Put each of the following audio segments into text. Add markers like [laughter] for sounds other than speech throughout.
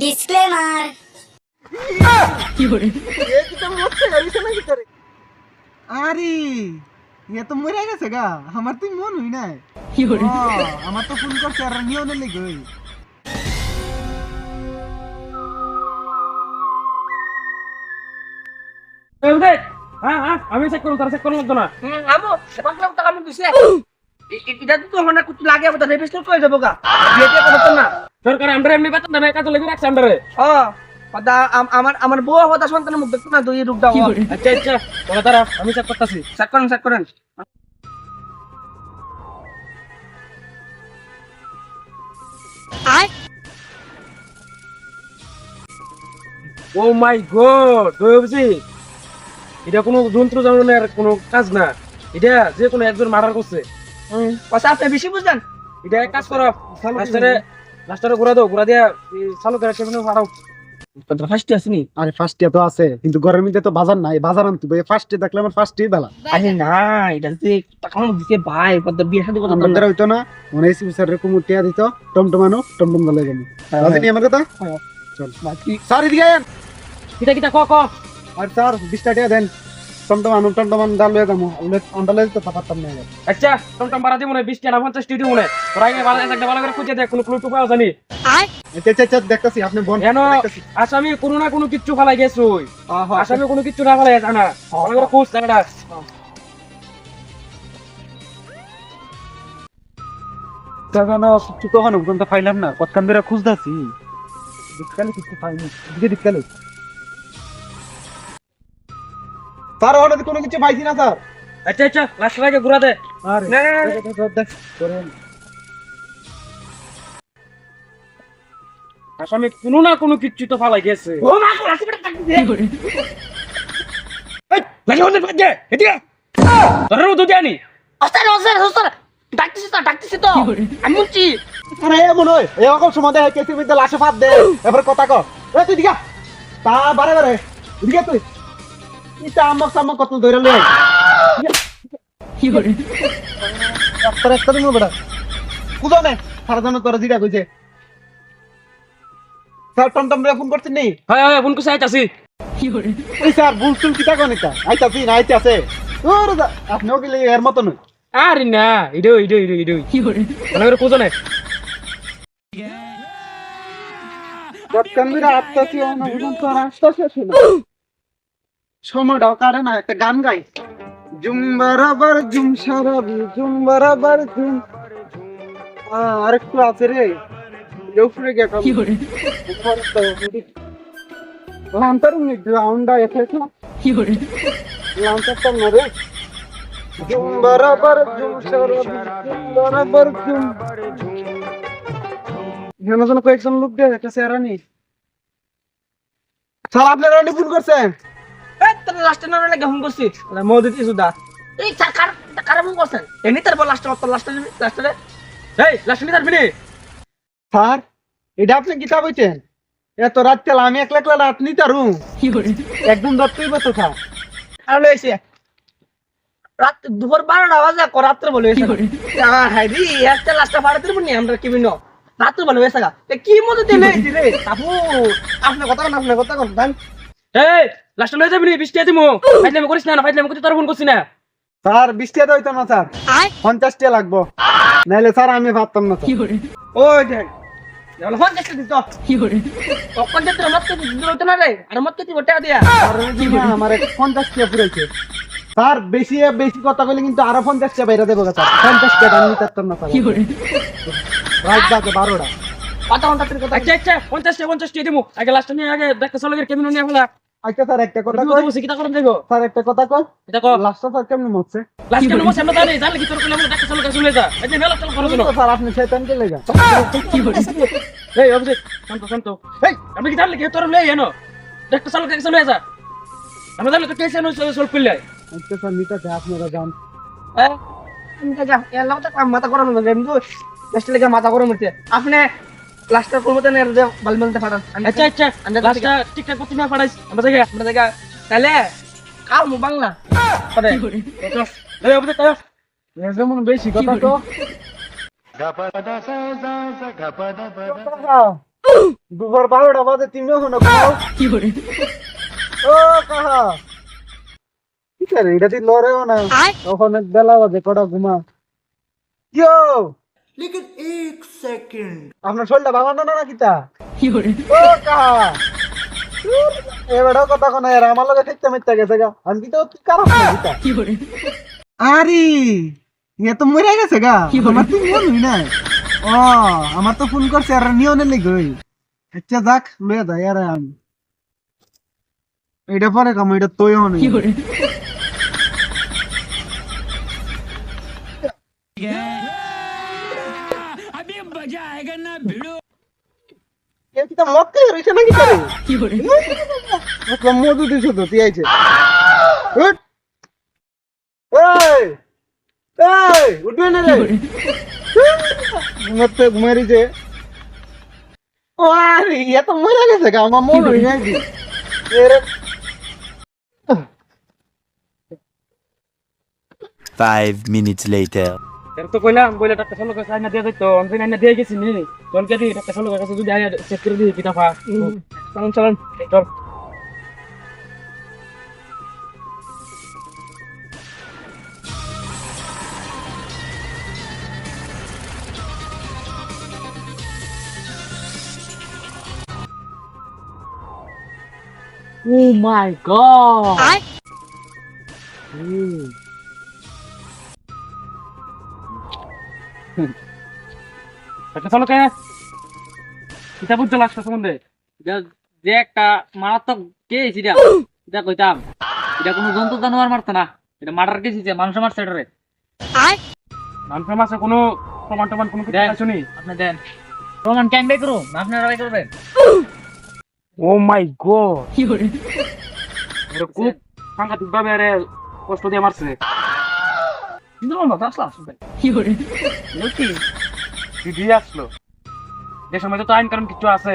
Disclaimer আরে এ তো মরে গেছে গা। আমার তুই মন হই নাই। ও, আমার তো ফোন করছে আর নিও না লেগে ওই। হ্যাঁ হ্যাঁ আমি চেক করব তারা চেক করব না। আমো পাঁচ লাখ টাকা আমি দিছে। এটা তো লাগে আমি তো রেজিস্টার করে দেবো গা। বিয়েতে না সরকার আমরা এমনি বেতন দেয় কাজ লেগে রাখছে আন্ডারে ও কথা আমার আমার বউ কথা সন্তানের মুখ দেখতো না? দুই রূপ দাও আচ্ছা আচ্ছা বলো তারা আমি চেক করতেছি। চেক করেন চেক করেন। ও মাই গড দয়বজি এটা কোনো যন্ত্র জানানোর কোনো কাজ না। এটা যে কোনো একজন মার্ডার করছে। কথা আপনি বেশি বুঝলেন এটা এক কাজ করো লাস্টারে ঘুরা দাও ঘুরা দিয়া চালকের কেমন পাঠাও ফার্স্ট আসেনি? আরে ফার্স্ট তো আছে কিন্তু ঘরের মধ্যে তো বাজার নাই বাজার আনতে ফার্স্ট দেখলে আমার ফার্স্টই বেলা। আরে না এটা যে টাকা দিছে ভাই কত বিয়ে শাদী করতো আমার হইতো না মনে এসি স্যার এরকম টিয়া দিত টমটমানো টমটম গলে গেল রাজনী আমার কথা? হ্যাঁ। চল। স্যার এদিকে আয়েন। কিটা কিটা ক ক। আর স্যার বিশটা টিয়া দেন। টমটমানো টমটমান ডাল লয়ে যাব। অন্ডালে তো পারতাম না আচ্ছা টমটম বাড়া দিব মনে বিশ টাকা পঞ্চাশ টিটি মনে তোরা আগে ভালো একটা ভালো করে খুঁজে দেখ কোনো ক্লু টু পাওয়া জানি আচ্ছা আচ্ছা আচ্ছা দেখতেছি আপনি কেন? আসামি কোনো না কোনো কিচ্ছু ফালাই গেছে ওই। আসামি কোনো কিচ্ছু না ফালাই জানা ভালো করে খুঁজ জায়গাটা না কিছু তো হনো পর্যন্ত পাইলাম না? কতক্ষণ ধরে খুঁজতাছি? দিককালে কিছু পাইনি। দিকে দিককালে স্যার ওটা কোনো কিছু পাইছি না স্যার। আচ্ছা আচ্ছা লাস্টের আগে ঘুরা দে। আরে না, না, না, দেখ, দেখ, দেখ, করেন। আসামি কোনো না কোনো কিচ্ছু তো ফালাই গেছে ও মা কোন আসবে টাকা দিছে লাগে ওদের বাজে এদিকে তোর তো জানি অস্তার অস্তার অস্তার ডাকতেছি তো ডাকতেছি তো। আমি বলছি আরে এমন হয় এরকম সময় দেয় কেসির মধ্যে লাশে ফাঁদ দে এবার কথা কর এ তুই দিকা তা বারে বারে তুই। ইটা আমক সামক কত ধরে লই রাস্তার একটা দিন বেটা। কুদো নে সারা জন তোর জিরা কইছে। স্যার টমটম রে ফোন করছিস নি? হ্যাঁ হ্যাঁ ফোন করছে আইতাছি। এই স্যার বুলসুল কিটা কোন এটা? আইতাছি না আইতাছে। ওর আপনিও কি এর মত নয় আরে না ইডো ইডো ইডো ইডো। ভালো করে খুঁজো না দটকান্দিরা আত্মাতি অনুভূত তো রাস্তা শেষ হলো সময়টাও কাটে না একটা গান গাই। জুম বরাবর জুম সারাবি জুম বরাবর জুম আহ, আরেকটু আছে রে। উপরে গিয়ে কি করে? লান্তার এসেছে কি করে? লান্তার তো না রে। জুম বরাবর জুম সারাবি জুম বরাবর জুম এখানে যেন কয়েকজন লোক দিয়ে একটা চেহারা নেই। স্যার আপনারা ভুল করছেন? লাস্টে না লাগে ফোন করছি। মোদি দিছু দা এই কার কার ফোন করছেন? এমনি তার বল লাস্টে তোর লাস্টে লাস্টে এই লাস্ট মিনিট আসবি স্যার এটা আপনি কিতাব হইতেন? এত রাত তেল আমি একলা একলা রাত নিতে পারু একদম রাত্রেই বসে স্যার। আর লইছে। রাত দুপুর বারোটা বাজে রাত্রে বলে হাই রি একটা লাস্টে বারো দিন নি আমরা কি বিনো রাত্রে বলে হয়েছে এ কি মতো দিলে দিলে আপু আপনার কথা না আপনার কথা কথা দান। এই লাস্ট লয়ে যাবি বিশ টাকা দিমু ফাইজলামি করিস না না তোর ফোন করছি না। স্যার হইতো না স্যার। পঞ্চাশ টাকা লাগবো। নাইলে স্যার আমি ভাবতাম না কি করে? না ওই স্যার বেশি বেশি কথা বলে কিন্তু আরও পঞ্চাশ টাকা বাইরে দেবো স্যার। পঞ্চাশ টাকা আমি নিতে পারতাম না স্যার। বারোটা কথা কথা তোর কথা আচ্ছা আচ্ছা পঞ্চাশ টাকা পঞ্চাশ আগে লাস্ট নিয়ে আগে দেখতে চলে গেলে কেমন নিয়ে ফেলা। আচ্ছা স্যার একটা কথা কই? করুন দেখো স্যার একটা কথা কই? এটা লাস্টটা স্যার কেমন মরছে? লাস্ট আমরা জানি কি তোর কোলে আমরা চলে যা। এই যে মেলা চল করো তো স্যার আপনি শয়তান কে লেগা? এই অভিজিৎ শান্ত শান্ত। এই কি জানলে কি তোর লই এনো? চলে গেছে চলে যা। আমরা জানলে তো কেসে নো চলে চল পিল্লাই আচ্ছা স্যার নিতে আপনারা যান। হ্যাঁ? যা এর লাগতে মাথা গরম হয়ে লাস্টে লেগে মাথা গরম হচ্ছে আপনি ক্লাসটা করব তো বাল বালমেলতে পাঠান আচ্ছা আচ্ছা ক্লাসটা ঠিকঠাক করতে না পাঠাইস আমরা দেখে আমরা দেখে তাহলে কাল মু বাংলা। বেশি কথা তো। তুমি বেলা বাজে কটা ঘুমা। এক সেকেন্ড আপনার শোলটা বানানো না নাকি তা এবারও কথা এর আমার মিথ্যা গেছে গা। আমি কি তো কি আরে ইয়ে তো মরে গেছে গা। তো হই না ও আমার তো ফোন করছে আর নিয়নে আচ্ছা যাক লয়ে যায় আর আমি। এটা পরে কাম এটা তোই হন কি করে? মত কে রইছে নাকি [laughs] করে? মতলব মধু দিছো তো তুই আইছে। উঠবে না রে। ঘুমাতে ঘুমারি যে ও আরে ইয়া তো মরে গেছে গা আমার মন হই নাই এরে Five minutes later. এর তো কইলাম বইলে একটা চালু করে আইনা দিয়ে দিত আমি আইনা দিয়ে গেছি নি চল কে দি একটা চালু কাছে যদি আইনা চেক করে দিই কিটা ফা চলুন চলুন চল Oh my god! একটা চালু কে? কিতা বুঝতে লাগছে সম্বন্ধে? যে একটা মারাত্মক কেস এটা এটা কইতাম এটা কোনো জন্তু জানোয়ার মারতো না এটা মার্ডার কেস হইছে মানুষ মারছে এটারে। মানুষের মাসে কোনো প্রমাণ টমান কোনো কিছু। শুনি আপনি দেন। প্রমাণ কেন বাই করুন আপনারা বাই করবেন। Oh my god. এটা খুব সাংঘাতিক ভাবে কষ্ট দিয়ে মারছে। কিন্তু না আসলো আসবে দিদি আসলো। যে সময় তো আইন কারণ কিছু আছে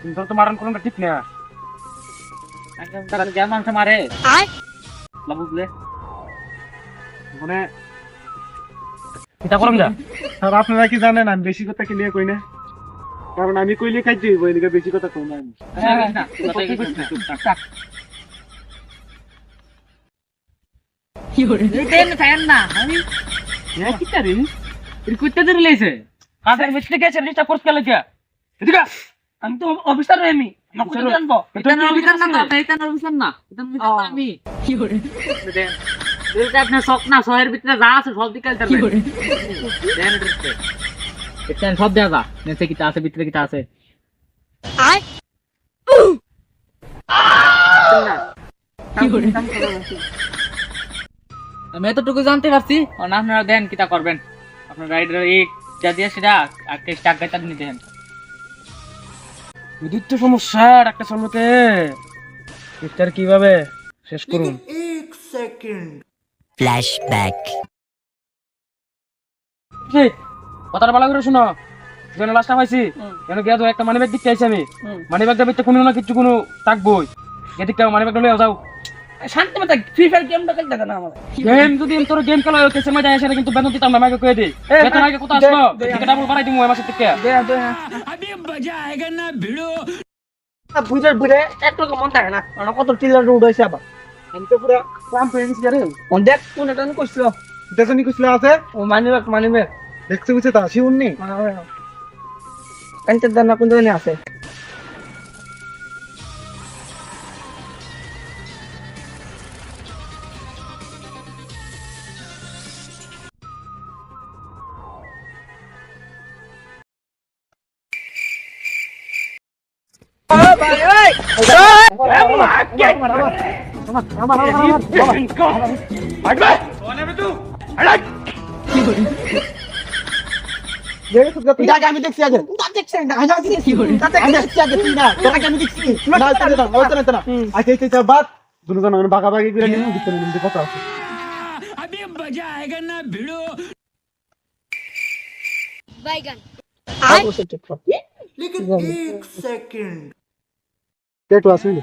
কিন্তু তো মারান কোনটা ঠিক না। যে মানুষ মারে। বুঝলে মানে যা। আপনারা কি জানেন আমি বেশি কথা কি লিয়ে কই না। কারণ আমি কইলে খাইতে হইব এদিকে বেশি কথা কই না আমি আমি তো অফিসার আমি। আপনার শখ না, ভিতরে যা আছে সব দিকে সব দেওয়া যা। নিচে কিটা আছে ভিতরে কিটা আছে। আমি এতটুকু জানতে পারছি। আপনারা দেন কিতা করবেন? আপনার রাইডার এই যা দিয়ে সেটা নিতে দেন। বিদ্যুৎ তো সমস্যা ডাক্তার কীভাবে শেষ করুন? এক সেকেন্ড ফ্ল্যাশব্যাক কথাটা ভালো করে শোনো। যেন লাস্টটা পাইছি কেন গিয়া একটা মানিব্যাগ দিতে চাইছি আমি। মানিব্যাগটা কোনো না কিছু কোনো থাকবোই। এদিকটা মানিব্যাগটা লইয়া যাও। শান্তি মতো ফ্রি ফায়ার গেমটা খেলতে দেন আমার। গেম যদি তোর গেম খেলা হইতে সময় যায় সেটা কিন্তু বেতন দিতাম না আমাকে কয়ে দিই বেতন আগে কোথা দে, আসলো দে, ডাবল বাড়াই দিমু এই মাসের থেকে দে দে। বুঝে বুঝে এক রকম মন থাকে না। আমার কত টিলার রোড হয়েছে আবার। আমি তো পুরা দেখ কোন এটা কইছিল। দেশনি কইছিল আছে? ও মানি ব্যাগ মানি ব্যাগ দেখতে বুঝছে তা শিউন নি? কান্তের দানা কোন জায়গায় আছে? আচ্ছা আচ্ছা আচ্ছা বাদ দুজন মানে বাগাবাগি করে নিয়ে দিতে নিতে কথা আছে लेकिन एक सेकंड কেটু আসবি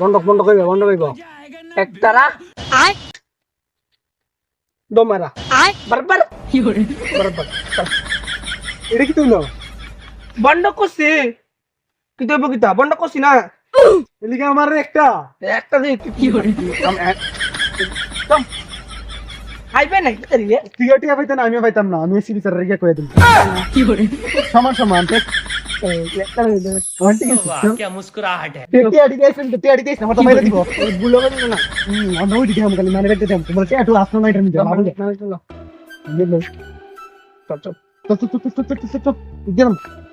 বন্ধ বন্ধ কইবে বন্ধ কইবে একতারা দোমারা বারবার বারবার এটা কি তুইলো বন্ধ করছি কি দেবো কিতা বন্ধ করছি না এদিকে আমার একটা একটা দিয়ে কি করে খাইবে না কি রে তুই টিয়া পাইতেন না আমিও পাইতাম না আমি এসি বিচার রেগে কয়ে দিন সমান সমান क्या मुस्कुराहट है तेरी अड़िदेश में तेरी अड़िदेश ना तुम्हारे देखो बुलोगे नहीं ना हम नोट दिया हम कल मैंने बैठे थे हम तुम्हारे क्या टू आफ्टर नाइट में जाओ ना ना ये लो चल चल चल चल चल चल चल चल